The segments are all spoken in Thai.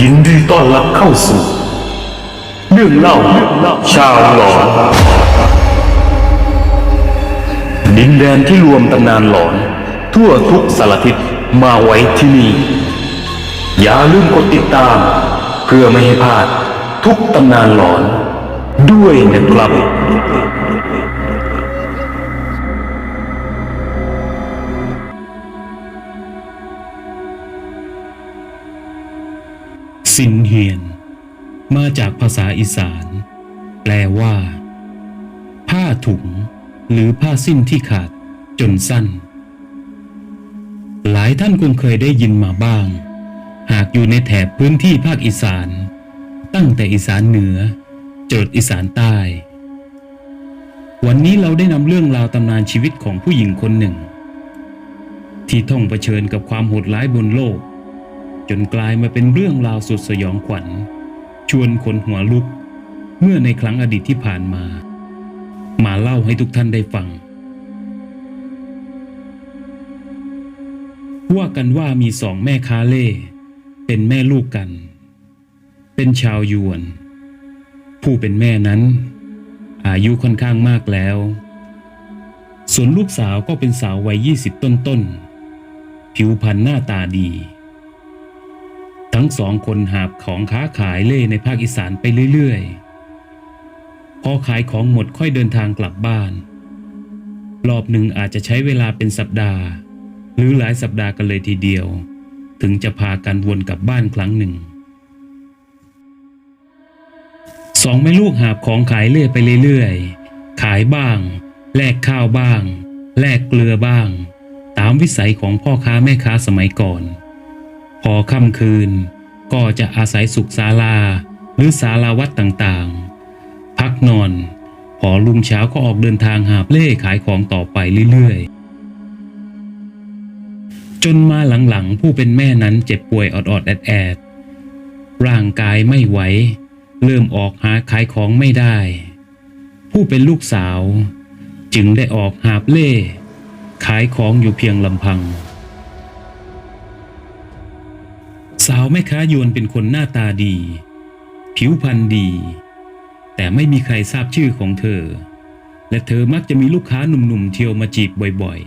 ยินดีต้อนรับเข้าสู่ เรื่องเล่าชาวหลอนดินแดนที่รวมตำนานหลอน ทั่วทุกสารทิศมาไว้ที่นี่ อย่าลืมกดติดตาม เพื่อไม่ให้พลาดทุกตำนานหลอน ด้วยนะครับ สินเฮียน มาจากภาษาอีสาน แปลว่า ผ้าถุง หรือผ้าสิ้นที่ขาดจนสั้น หลายท่านคงเคยได้ยินมาบ้าง หากอยู่ในแถบพื้นที่ภาคอีสาน ตั้งแต่อีสานเหนือจดอีสานใต้ วันนี้เราได้นำเรื่องราวตำนานชีวิตของผู้หญิงคนหนึ่ง ที่ต้องเผชิญกับความโหดร้ายบนโลก จนกลายมาเป็นเรื่องราวสุดสยองขวัญ ชวนคนหัวลุก เมื่อในครั้งอดีตที่ผ่านมา มาเล่าให้ทุกท่านได้ฟัง ว่ากันว่ามีสองแม่ค้าเล่ เป็นแม่ลูกกัน เป็นชาวยวน ผู้เป็นแม่นั้น อายุค่อนข้างมากแล้ว ส่วนลูกสาวก็เป็นสาววัยยี่สิบต้นๆผิวพรรณหน้าตาดี ทั้งสองคนหาบของค้าขายเล่ในภาคอีสานไปเรื่อยๆ พอขายของหมดค่อยเดินทางกลับบ้าน รอบหนึ่งอาจจะใช้เวลาเป็นสัปดาห์ หรือหลายสัปดาห์กันเลยทีเดียว ถึงจะพากันวนกลับบ้านครั้งหนึ่งสองแม่ลูกหาบของขายเล่ไปเรื่อยๆ ขายบ้าง แลกข้าวบ้าง แลกเกลือบ้าง ตามวิสัยของพ่อค้าแม่ค้าสมัยก่อน พอค่ำคืนก็จะอาศัยสุขศาลาหรือศาลาวัดต่างๆ พักนอน พอลุงเช้าก็ออกเดินทางหาบเล่ขายของต่อไปเรื่อยๆ จนมาหลังๆ ผู้เป็นแม่นั้นเจ็บป่วยออดๆแอดๆร่างกายไม่ไหว เริ่มออกหาขายของไม่ได้ ผู้เป็นลูกสาว จึงได้ออกหาบเล่ ขายของอยู่เพียงลำพัง สาวแม่ค้ายวนเป็นคนหน้าตาดี ผิวพรรณดี แต่ไม่มีใครทราบชื่อของเธอ และเธอมักจะมีลูกค้าหนุ่มๆเที่ยวมาจีบบ่อย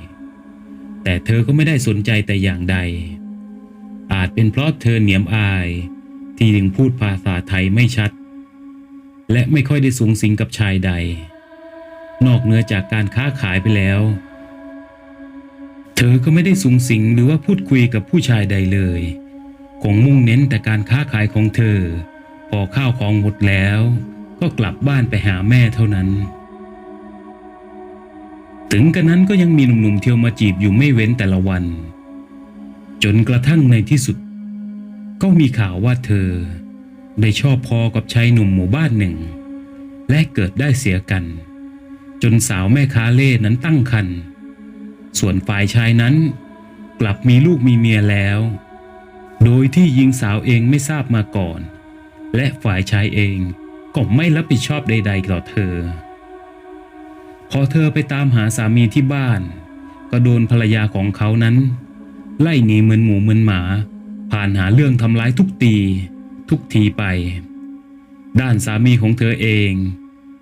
ๆ แต่เธอก็ไม่ได้สนใจแต่อย่างใด อาจเป็นเพราะเธอเหนียมอาย ที่ยังพูดภาษาไทยไม่ชัด และไม่ค่อยได้สูงสิงกับชายใด นอกเหนือจากการค้าขายไปแล้ว เธอก็ไม่ได้สูงสิงหรือว่าพูดคุยกับผู้ชายใดเลย คงมุ่งเน้นแต่การค้าขายของเธอ พอข้าวของหมดแล้ว ก็กลับบ้านไปหาแม่เท่านั้น ถึงกระนั้นก็ยังมีหนุ่มๆเที่ยวมาจีบอยู่ไม่เว้นแต่ละวัน จนกระทั่งในที่สุด ก็มีข่าวว่าเธอ ได้ชอบพอกับชายหนุ่มหมู่บ้านหนึ่ง และเกิดได้เสียกัน จนสาวแม่ค้าเล่นั้นตั้งครรภ์ส่วนฝ่ายชายนั้น กลับมีลูกมีเมียแล้ว โดยที่หญิงสาวเองไม่ทราบมาก่อน และฝ่ายชายเองก็ไม่รับผิดชอบใด ๆ ต่อเธอ พอเธอไปตามหาสามีที่บ้าน ก็โดนภรรยาของเขานั้น ไล่หนีเหมือนหมูเหมือนหมา ผ่านหาเรื่องทำร้ายทุกตี ทุกทีไป ด้านสามีของเธอเอง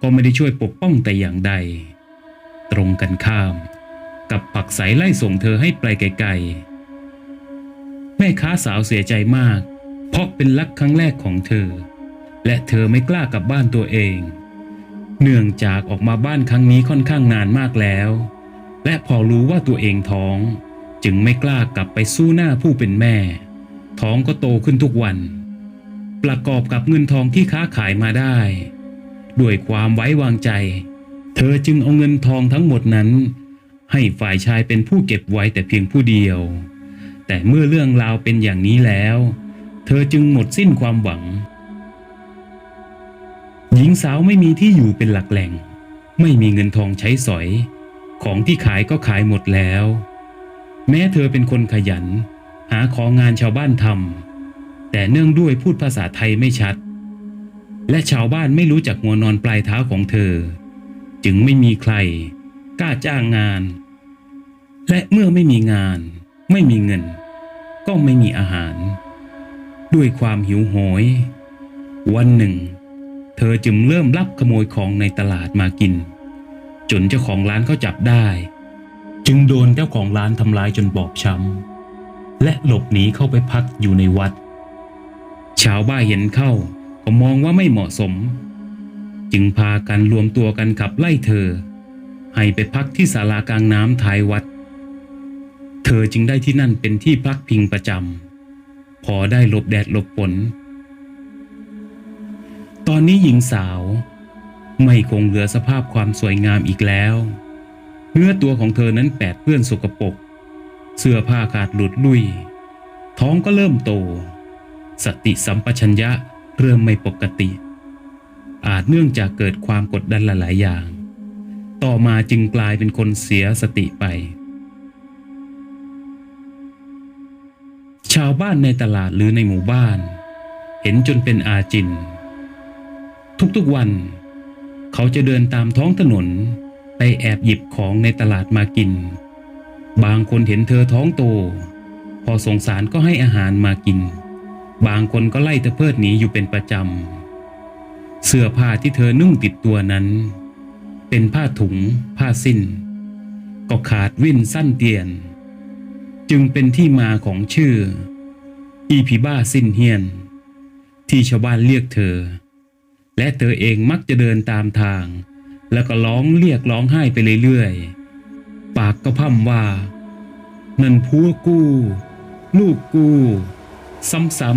ก็ไม่ได้ช่วยปกป้องแต่อย่างใด ตรงกันข้าม กับปักใสไล่ส่งเธอให้ไปไกลๆ ม่ค้าสาวเสียใจมาก เพราะเป็นรักครั้งแรกของเธอ และเธอไม่กล้ากลับบ้านตัวเอง เนื่องจากออกมาบ้านครั้งนี้ค่อนข้างนานมากแล้ว และพอรู้ว่าตัวเองท้อง จึงไม่กล้ากลับไปสู้หน้าผู้เป็นแม่ ท้องก็โตขึ้นทุกวัน ประกอบกับเงินทองที่ค้าขายมาได้ ด้วยความไว้วางใจ เธอจึงเอาเงินทองทั้งหมดนั้น ให้ฝ่ายชายเป็นผู้เก็บไว้แต่เพียงผู้เดียว แต่เมื่อเรื่องราวเป็นอย่างนี้แล้ว เธอจึงหมดสิ้นความหวัง หญิงสาวไม่มีที่อยู่เป็นหลักแหล่ง ไม่มีเงินทองใช้สอย ของที่ขายก็ขายหมดแล้ว แม้เธอเป็นคนขยัน หาของงานชาวบ้านทำแต่เนื่องด้วยพูดภาษาไทยไม่ชัด และชาวบ้านไม่รู้จักหัวนอนปลายเท้าของเธอ จึงไม่มีใคร กล้าจ้างงาน และเมื่อไม่มีงานไม่มีเงิน ก็ไม่มีอาหาร ด้วยความหิวโหย วันหนึ่ง เธอจึงเริ่มลักขโมยของในตลาดมากิน จนเจ้าของร้านเขาจับได้ จึงโดนเจ้าของร้านทำร้ายจนบอบช้ำและหลบหนีเข้าไปพักอยู่ในวัด ชาวบ้านเห็นเข้าก็มองว่าไม่เหมาะสม จึงพากันรวมตัวกันขับไล่เธอ ให้ไปพักที่ศาลากลางน้ำท้ายวัด เธอจึงได้ที่นั่นเป็นที่พักพิงประจำพอได้หลบแดดหลบฝนตอนนี้หญิงสาว ไม่คงเหลือสภาพความสวยงามอีกแล้ว เนื้อตัวของเธอนั้นแปดเปื้อนสกปรกเสื้อผ้าขาดหลุดลุ่ยท้องก็เริ่มโต สติสัมปชัญญะเริ่มไม่ปกติ อาจเนื่องจากเกิดความกดดันหลายๆอย่าง ต่อมาจึงกลายเป็นคนเสียสติไป ชาวบ้านในตลาดหรือในหมู่บ้าน เห็นจนเป็นอาจิน ทุกๆวัน เขาจะเดินตามท้องถนน ไปแอบหยิบของในตลาดมากิน บางคนเห็นเธอท้องโต พอสงสารก็ให้อาหารมากิน บางคนก็ไล่เธอเพิดหนีอยู่เป็นประจำ เสื้อผ้าที่เธอนุ่งติดตัวนั้น เป็นผ้าถุง ผ้าสิ้น ก็ขาดวิ่นสั้นเตียน จึงเป็นที่มาของชื่อ อีพิบ้าสิ้นเฮียน ที่ชาวบ้านเรียกเธอ และเธอเองมักจะเดินตามทาง แล้วก็ร้องเรียกร้องไห้ไปเรื่อยๆ ปากก็พ่ำว่านั่นพัวกูลูกกูซ้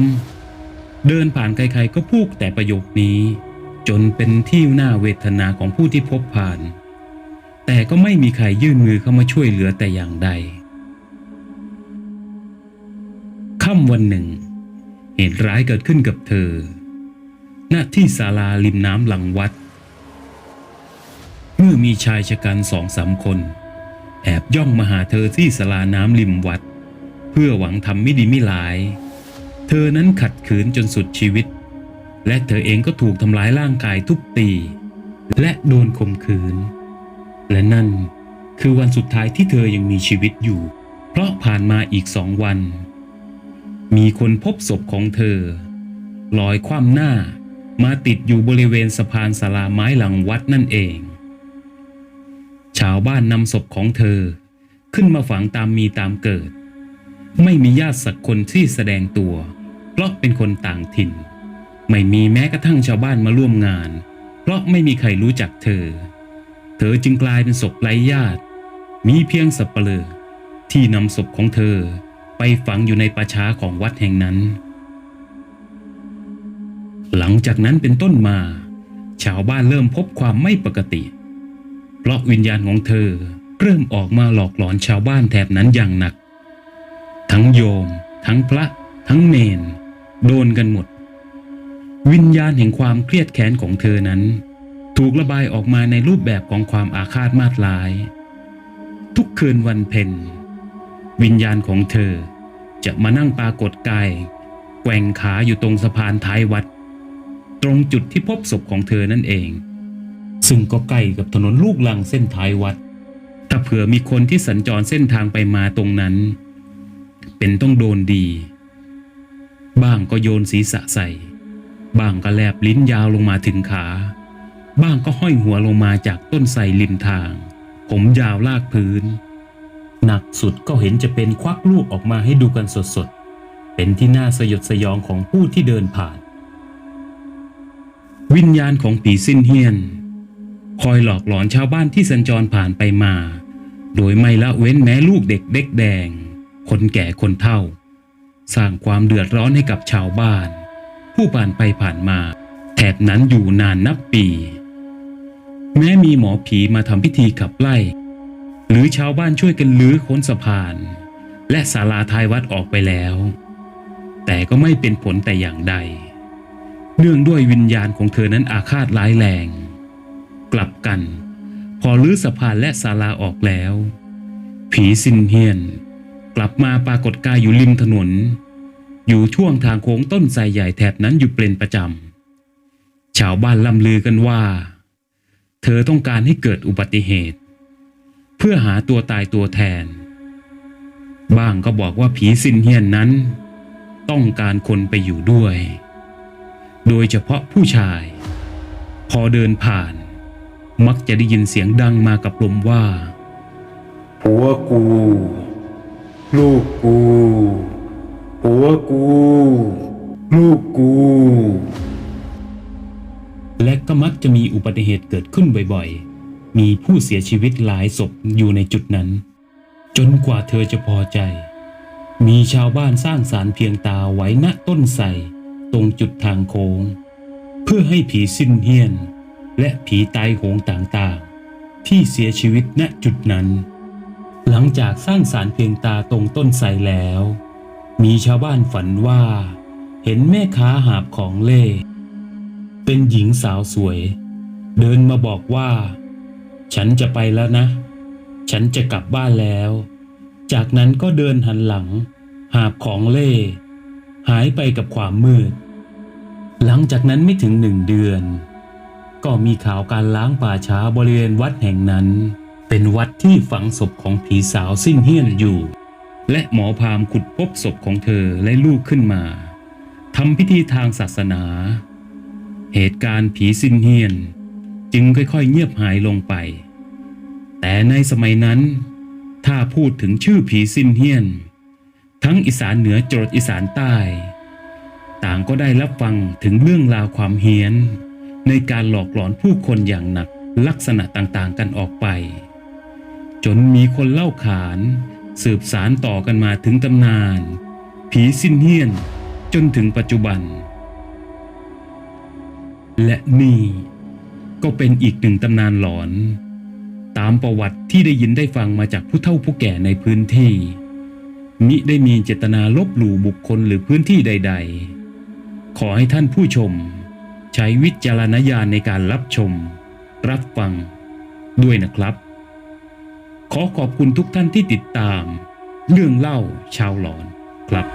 ำๆ เดินผ่านใครๆก็พูดแต่ประโยคนี้ จนเป็นที่หน่าเวทนาของผู้ที่พบผ่าน แต่ก็ไม่มีใครยื่นมือเข้ามาช่วยเหลือแต่อย่างใด ค่ำวันหนึ่ง เหตุร้ายเกิดขึ้นกับเธอ หน้าที่ศาลาริมน้ำหลังวัด เมื่อมีชายชะกันสองสามคน แอบย่องมาหาเธอที่ศาลาน้ำริมวัด เพื่อหวังทำไม่ดีไม่ร้าย เธอนั้นขัดขืนจนสุดชีวิต และเธอเองก็ถูกทำร้ายร่างกายทุบตี และโดนข่มขืน และนั่นคือวันสุดท้ายที่เธอยังมีชีวิตอยู่ เพราะผ่านมาอีกสองวัน มีคนพบศพของเธอ ลอยคว่ำหน้ามาติดอยู่บริเวณสะพานศาลาไม้หลังวัดนั่นเอง ชาวบ้านนำศพของเธอขึ้นมาฝังตามมีตามเกิด ไม่มีญาติสักคนที่แสดงตัว เพราะเป็นคนต่างถิ่น ไม่มีแม้กระทั่งชาวบ้านมาร่วมงาน เพราะไม่มีใครรู้จักเธอ เธอจึงกลายเป็นศพไร้ญาติ มีเพียงสับเปลือที่นำศพของเธอ ไปฝังอยู่ในป่าช้าของวัดแห่งนั้น หลังจากนั้นเป็นต้นมา ชาวบ้านเริ่มพบความไม่ปกติ เพราะวิญญาณของเธอเริ่มออกมาหลอกหลอนชาวบ้านแถบนั้นอย่างหนัก ทั้งโยม ทั้งพระ ทั้งเนน โดนกันหมด วิญญาณแห่งความเครียดแค้นของเธอนั้น ถูกระบายออกมาในรูปแบบของความอาฆาตมาตร้าย ทุกคืนวันเพ็ญ วิญญาณของเธอ จะมานั่งปรากฏกาย แกว่งขาอยู่ตรงสะพานท้ายวัด ตรงจุดที่พบศพของเธอนั่นเอง ซึ่งก็ใกล้กับถนนลูกลังเส้นท้ายวัด ถ้าเผื่อมีคนที่สัญจรเส้นทางไปมาตรงนั้น เป็นต้องโดนดี บ้างก็โยนศีรษะใส่ บ้างก็แลบลิ้นยาวลงมาถึงขา บ้างก็ห้อยหัวลงมาจากต้นไทรริมทาง ผมยาวลากพื้น หนักสุดก็เห็นจะเป็นควักลูกออกมาให้ดูกันสดๆ เป็นที่น่าสยดสยองของผู้ที่เดินผ่าน วิญญาณของผีสิ้นเฮียน คอยหลอกหลอนชาวบ้านที่สัญจรผ่านไปมา โดยไม่ละเว้นแม้ลูกเด็กเด็กแดง คนแก่คนเฒ่า สร้างความเดือดร้อนให้กับชาวบ้าน ผู้ผ่านไปผ่านมา แถบนั้นอยู่นานนับปี แม้มีหมอผีมาทำพิธีขับไล่ หรือชาวบ้านช่วยกันลื้อค้นสะพาน และศาลาท้ายวัดออกไปแล้ว แต่ก็ไม่เป็นผลแต่อย่างใด เนื่องด้วยวิญญาณของเธอนั้นอาฆาตร้ายแรง กลับกัน พอลื้อสะพานและศาลาออกแล้ว ผีสินเฮียน กลับมาปรากฏกายอยู่ริมถนน อยู่ช่วงทางโค้งต้นไทรใหญ่แถบนั้นอยู่เป็นประจำชาวบ้านล่ำลือกันว่า เธอต้องการให้เกิดอุบัติเหตุ เพื่อหาตัวตายตัวแทน บ้างก็บอกว่าผีสินเฮียนนั้น ต้องการคนไปอยู่ด้วย โดยเฉพาะผู้ชาย พอเดินผ่าน มักจะได้ยินเสียงดังมากับลมว่าผัวกู ลูกกูผัวกู ลูกกู และก็มักจะมีอุบัติเหตุเกิดขึ้นบ่อยๆ มีผู้เสียชีวิตหลายศพอยู่ในจุดนั้น จนกว่าเธอจะพอใจ มีชาวบ้านสร้างสารเพียงตาไว้ณต้นไทรตรงจุดทางโค้ง เพื่อให้ผีสิ้นเฮียน และผีตายโหงต่างๆ ที่เสียชีวิตณจุดนั้น หลังจากสร้างสารเพียงตาตรงต้นไทรแล้ว มีชาวบ้านฝันว่า เห็นแม่ค้าหาบของเล่ เป็นหญิงสาวสวย เดินมาบอกว่า ฉันจะไปแล้วนะ ฉันจะกลับบ้านแล้ว จากนั้นก็เดินหันหลัง หาบของเล่ หายไปกับความมืด หลังจากนั้นไม่ถึงหนึ่งเดือน ก็มีข่าวการล้างป่าช้าบริเวณวัดแห่งนั้น เป็นวัดที่ฝังศพของผีสาวสิ้นเฮี้ยนอยู่ และหมอพามขุดพบศพของเธอและลูกขึ้นมาทำพิธีทางศาสนา เหตุการณ์ผีสิ้นเฮียน จึงค่อยๆเงียบหายลงไป แต่ในสมัยนั้น ถ้าพูดถึงชื่อผีสิ้นเฮียน ทั้งอีสานเหนือจรดอีสานใต้ ต่างก็ได้รับฟังถึงเรื่องราวความเฮี้ยน ในการหลอกหลอนผู้คนอย่างหนักลักษณะต่างๆกันออกไป จนมีคนเล่าขานสืบสารต่อกันมาถึงตำนาน ผีสิ้นเฮียนจนถึงปัจจุบัน และนี่ ก็เป็นอีกหนึ่งตำนานหลอน ตามประวัติที่ได้ยินได้ฟังมาจากผู้เฒ่าผู้แก่ในพื้นที่ มิได้มีเจตนาลบหลู่บุคคลหรือพื้นที่ใด ๆ ขอให้ท่านผู้ชม ใช้วิจารณญาณในการรับชม รับฟัง ด้วยนะครับ ขอขอบคุณทุกท่านที่ติดตาม เรื่องเล่าชาวหลอนครับ